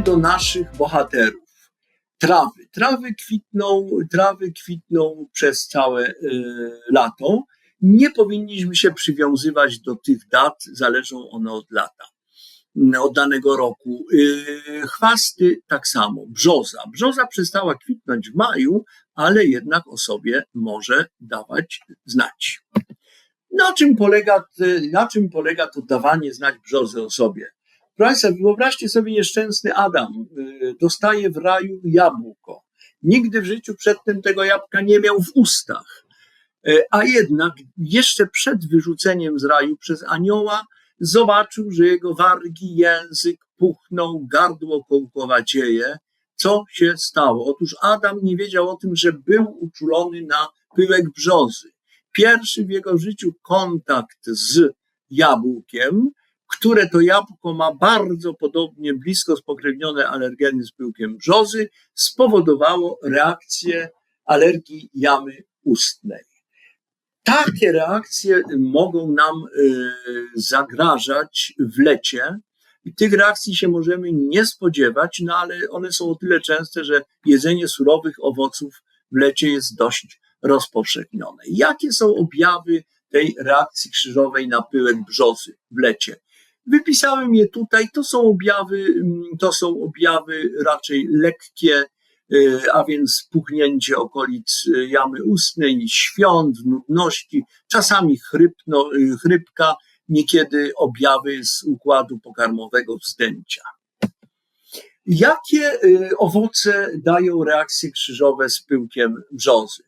do naszych bohaterów. Trawy. Trawy kwitną, trawy kwitną przez całe y, lato. Nie powinniśmy się przywiązywać do tych dat, zależą one od lata, od danego roku. Y, chwasty tak samo, brzoza. Brzoza przestała kwitnąć w maju, ale jednak o sobie może dawać znać. Na czym polega, na czym polega to dawanie znać brzozy o sobie? Proszę wyobraźcie sobie nieszczęsny Adam. Y, dostaje w raju jabłko. Nigdy w życiu przedtem tego jabłka nie miał w ustach. Y, a jednak jeszcze przed wyrzuceniem z raju przez anioła zobaczył, że jego wargi, język puchną, gardło kołkowacieje. Co się stało? Otóż Adam nie wiedział o tym, że był uczulony na pyłek brzozy. Pierwszy w jego życiu kontakt z jabłkiem, które to jabłko ma bardzo podobnie blisko spokrewnione alergeny z pyłkiem brzozy, spowodowało reakcję alergii jamy ustnej. Takie reakcje mogą nam y, zagrażać w lecie. I tych reakcji się możemy nie spodziewać, no ale one są o tyle częste, że jedzenie surowych owoców w lecie jest dość rozpowszechnione. Jakie są objawy tej reakcji krzyżowej na pyłek brzozy w lecie? Wypisałem je tutaj. To są objawy, mm, to są objawy raczej lekkie, y, a więc puchnięcie okolic y, jamy ustnej, świąt, nudności, czasami chrypno, y, chrypka, niekiedy objawy z układu pokarmowego wzdęcia. Jakie owoce dają reakcje krzyżowe z pyłkiem brzozy?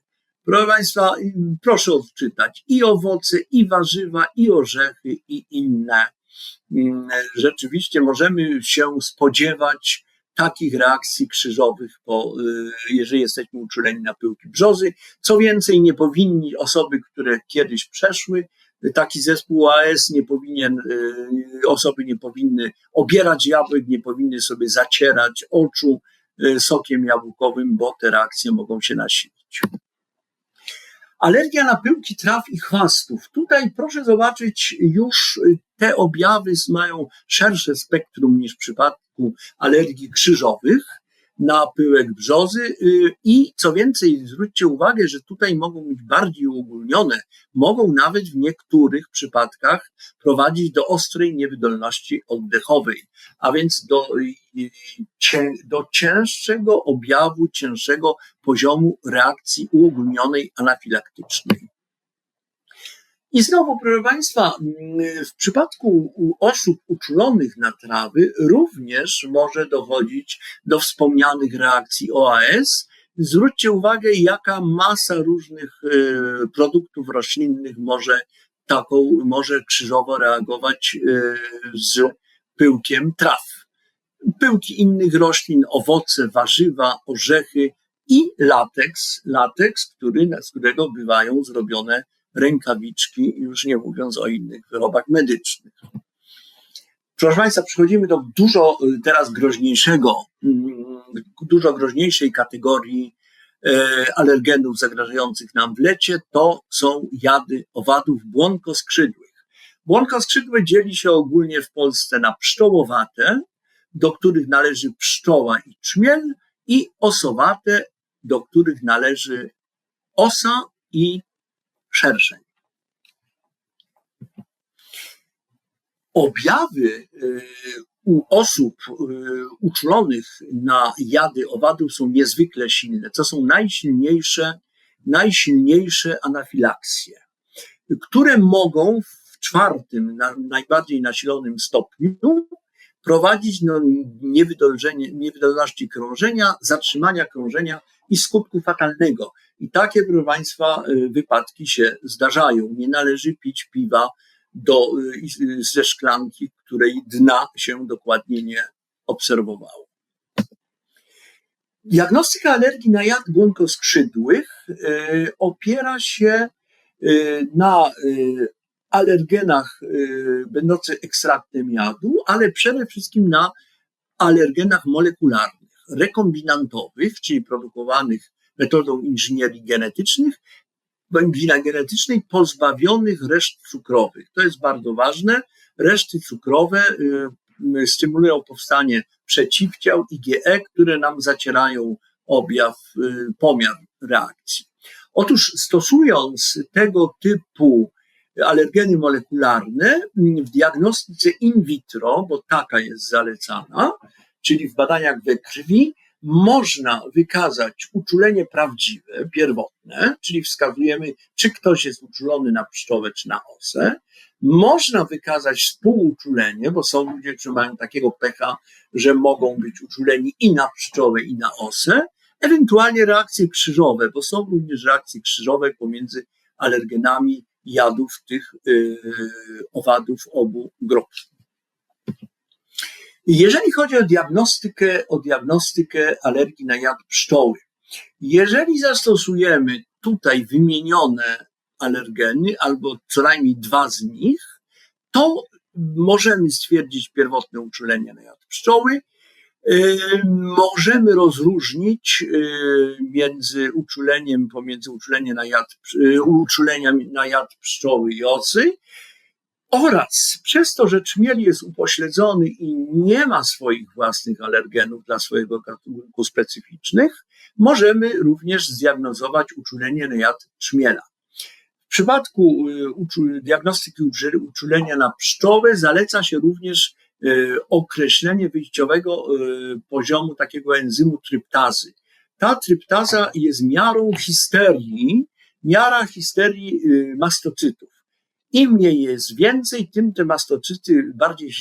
Proszę Państwa, proszę odczytać i owoce, i warzywa, i orzechy, i inne rzeczywiście możemy się spodziewać takich reakcji krzyżowych, y, jeżeli jesteśmy uczuleni na pyłki brzozy. Co więcej, nie powinni osoby, które kiedyś przeszły taki zespół AS, nie powinien, y, osoby nie powinny obierać jabłek, nie powinny sobie zacierać oczu y, sokiem jabłkowym, bo te reakcje mogą się nasilić. Alergia na pyłki traw i chwastów. Tutaj proszę zobaczyć, już te objawy mają szersze spektrum niż w przypadku alergii krzyżowych na pyłek brzozy. Y, i co więcej, zwróćcie uwagę, że tutaj mogą być bardziej uogólnione, mogą nawet w niektórych przypadkach prowadzić do ostrej niewydolności oddechowej, a więc do, do cięższego objawu, cięższego poziomu reakcji uogólnionej anafilaktycznej. I znowu, proszę Państwa, mm, w przypadku osób uczulonych na trawy również może dochodzić do wspomnianych reakcji OAS. Zwróćcie uwagę, jaka masa różnych e, produktów roślinnych może taką, może krzyżowo reagować e, z pyłkiem traw. Pyłki innych roślin, owoce, warzywa, orzechy i lateks, lateks, który, z którego bywają zrobione rękawiczki, już nie mówiąc o innych wyrobach medycznych. Proszę Państwa, przechodzimy do dużo y, teraz groźniejszego, mm, dużo groźniejszej kategorii e, alergenów zagrażających nam w lecie. To są jady owadów błonkoskrzydłych. Błonkoskrzydłe dzieli się ogólnie w Polsce na pszczołowate, do których należy pszczoła i czmiel, i osowate, do których należy osa i szerszeń. Objawy y, u osób y, uczulonych na jady owadów są niezwykle silne. To są najsilniejsze, najsilniejsze anafilaksje, które mogą w czwartym, najbardziej nasilonym stopniu prowadzić do niewydolności krążenia, zatrzymania krążenia i skutku fatalnego. I takie, proszę Państwa, y, wypadki się zdarzają. Nie należy pić piwa do, y, ze szklanki, której dna się dokładnie nie obserwowało. Diagnostyka alergii na jad błonkoskrzydłych y, opiera się na alergenach będących ekstraktem jadu, ale przede wszystkim na alergenach molekularnych, rekombinantowych, czyli produkowanych metodą inżynierii genetycznych, węglina genetycznej pozbawionych reszt cukrowych. To jest bardzo ważne. Reszty cukrowe y, stymulują powstanie przeciwciał IgE, które nam zacierają objaw, pomiar reakcji. Otóż stosując tego typu alergeny molekularne w diagnostyce in vitro, bo taka jest zalecana, czyli w badaniach we krwi, można wykazać uczulenie prawdziwe, pierwotne, czyli wskazujemy, czy ktoś jest uczulony na pszczołę, czy na osę. Można wykazać współuczulenie, bo są ludzie, którzy mają takiego pecha, że mogą być uczuleni i na pszczołę, i na osę. Ewentualnie reakcje krzyżowe, bo są również reakcje krzyżowe pomiędzy alergenami jadów tych yy, owadów obu grup. Jeżeli chodzi o diagnostykę, o diagnostykę alergii na jad pszczoły, jeżeli zastosujemy tutaj wymienione alergeny, albo co najmniej dwa z nich, to możemy stwierdzić pierwotne uczulenie na jad pszczoły. Yy, możemy rozróżnić yy, między uczuleniem, pomiędzy uczuleniem na jad, yy, uczuleniem na jad pszczoły i osy oraz przez to, że czmiel jest upośledzony i nie ma swoich własnych alergenów dla swojego gatunku specyficznych, możemy również zdiagnozować uczulenie na jad czmiela. W przypadku y, diagnostyki uczulenia na pszczołę zaleca się również y, określenie wyjściowego y, poziomu takiego enzymu tryptazy. Ta tryptaza jest miarą histerii, miara histerii mastocytów. Im mniej jest więcej, tym te mastocyty bardziej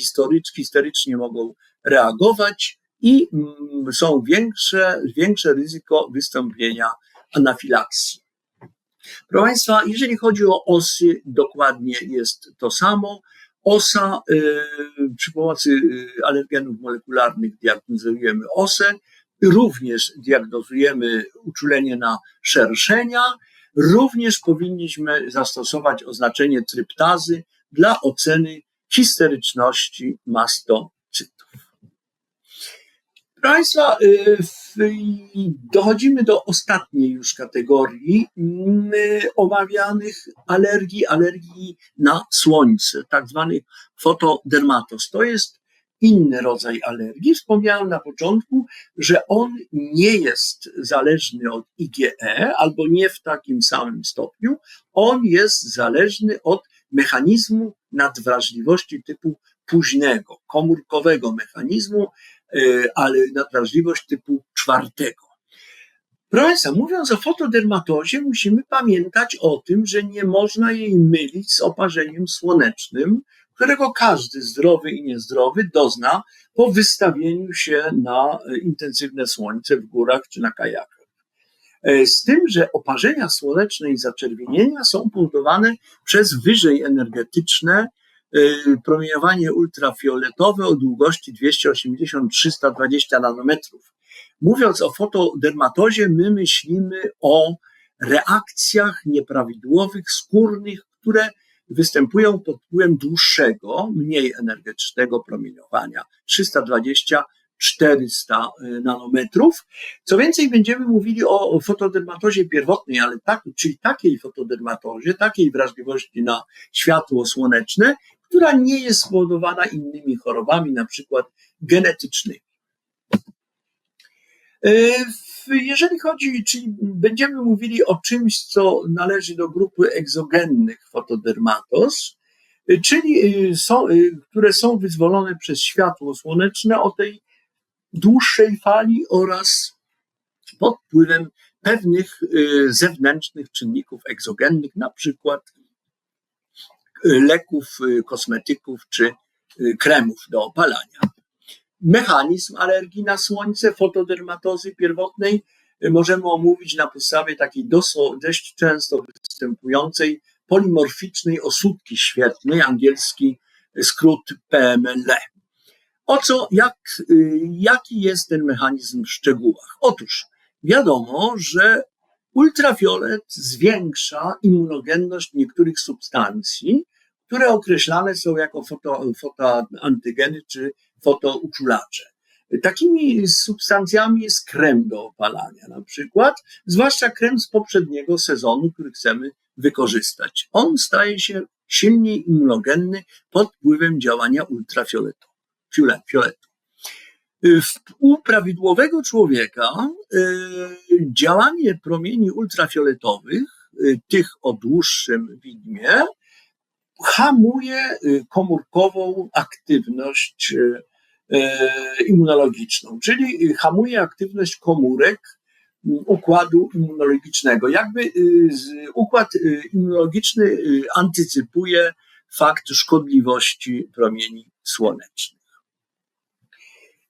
historycznie mogą reagować i mm, są większe, większe ryzyko wystąpienia anafilakcji. Proszę Państwa, jeżeli chodzi o osy, dokładnie jest to samo. Osa, y, przy pomocy y, alergenów molekularnych diagnozujemy osę, również diagnozujemy uczulenie na szerszenia, Również powinniśmy zastosować oznaczenie tryptazy dla oceny histeryczności mastocytów. Proszę Państwa, y, dochodzimy do ostatniej już kategorii mm, omawianych alergii, alergii na słońce, tak zwanych fotodermatos. To jest inny rodzaj alergii. Wspomniałem na początku, że on nie jest zależny od IgE albo nie w takim samym stopniu. On jest zależny od mechanizmu nadwrażliwości typu późnego, komórkowego mechanizmu, e, ale nadwrażliwość typu czwartego. Proszę mówiąc o fotodermatozie, musimy pamiętać o tym, że nie można jej mylić z oparzeniem słonecznym, którego każdy zdrowy i niezdrowy dozna po wystawieniu się na e, intensywne słońce w górach czy na kajakach. E, z tym, że oparzenia słoneczne i zaczerwienienia są powodowane przez wyżej energetyczne promieniowanie ultrafioletowe o długości 280-320 nanometrów. Mówiąc o fotodermatozie, my myślimy o reakcjach nieprawidłowych, skórnych, które występują pod wpływem dłuższego, mniej energetycznego promieniowania 320 400 y, nanometrów. Co więcej, będziemy mówili o fotodermatozie pierwotnej, ale tak, czyli takiej fotodermatozie, takiej wrażliwości na światło słoneczne, która nie jest spowodowana innymi chorobami, na przykład genetycznymi. Y, jeżeli chodzi, czyli będziemy mówili o czymś, co należy do grupy egzogennych fotodermatos, czyli y, są, które są wyzwolone przez światło słoneczne o tej dłuższej fali oraz pod wpływem pewnych zewnętrznych czynników egzogennych, na przykład leków, kosmetyków czy kremów do opalania mechanizm alergii na słońce, fotodermatozy pierwotnej możemy omówić na podstawie takiej dość często występującej polimorficznej osódki świetnej, angielski skrót PMLE. O co, jak, jaki jest ten mechanizm w szczegółach? Otóż wiadomo, że ultrafiolet zwiększa immunogenność niektórych substancji, które określane są jako foto, fotoantygeny czy fotouczulacze. Takimi substancjami jest krem do opalania na przykład, zwłaszcza krem z poprzedniego sezonu, który chcemy wykorzystać. On staje się silniej immunogenny pod wpływem działania ultrafioletowego. fiole- fioletu. Y, U prawidłowego człowieka y, działanie promieni ultrafioletowych, y, tych o dłuższym widmie, hamuje komórkową aktywność immunologiczną, czyli hamuje aktywność komórek układu immunologicznego. Jakby układ immunologiczny antycypuje fakt szkodliwości promieni słonecznych.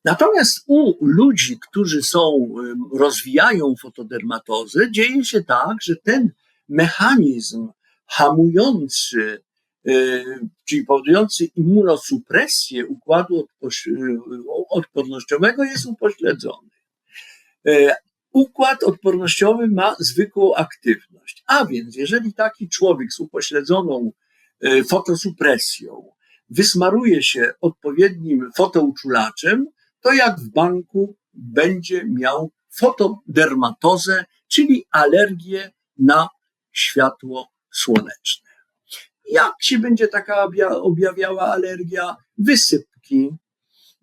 Natomiast u ludzi, którzy są, rozwijają fotodermatozę, dzieje się tak, że ten mechanizm hamujący, y, czyli powodujący immunosupresję układu y, odpornościowego jest upośledzony. Y, Układ odpornościowy ma zwykłą aktywność, a więc jeżeli taki człowiek z upośledzoną fotosupresją wysmaruje się odpowiednim fotouczulaczem, to jak w banku będzie miał fotodermatozę, czyli alergię na światło słoneczne. Jak się będzie taka obja- objawiała alergia? Wysypki,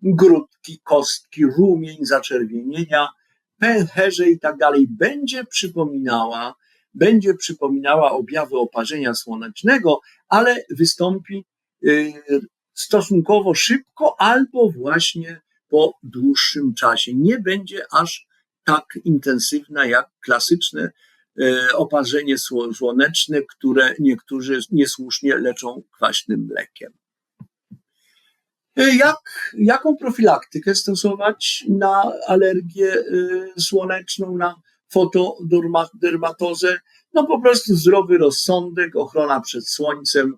grudki, kostki, rumień, zaczerwienienia, pęcherze i tak dalej. Będzie przypominała, będzie przypominała objawy oparzenia słonecznego, ale wystąpi y, stosunkowo szybko albo właśnie po dłuższym czasie. Nie będzie aż tak intensywna jak klasyczne e, oparzenie sło- słoneczne, które niektórzy niesłusznie leczą kwaśnym mlekiem. E, Jak, jaką profilaktykę stosować na alergię e, słoneczną, na fotodermatozę? No po prostu zdrowy rozsądek, ochrona przed słońcem,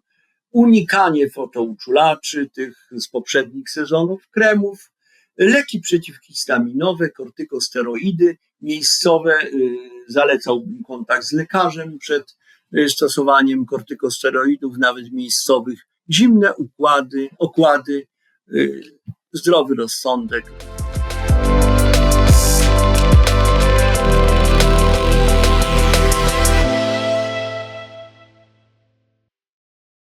unikanie fotouczulaczy, tych z poprzednich sezonów, kremów, leki przeciwhistaminowe, kortykosteroidy miejscowe. y, Zalecałbym kontakt z lekarzem przed y, stosowaniem kortykosteroidów, nawet miejscowych. Zimne układy, okłady, y, zdrowy rozsądek,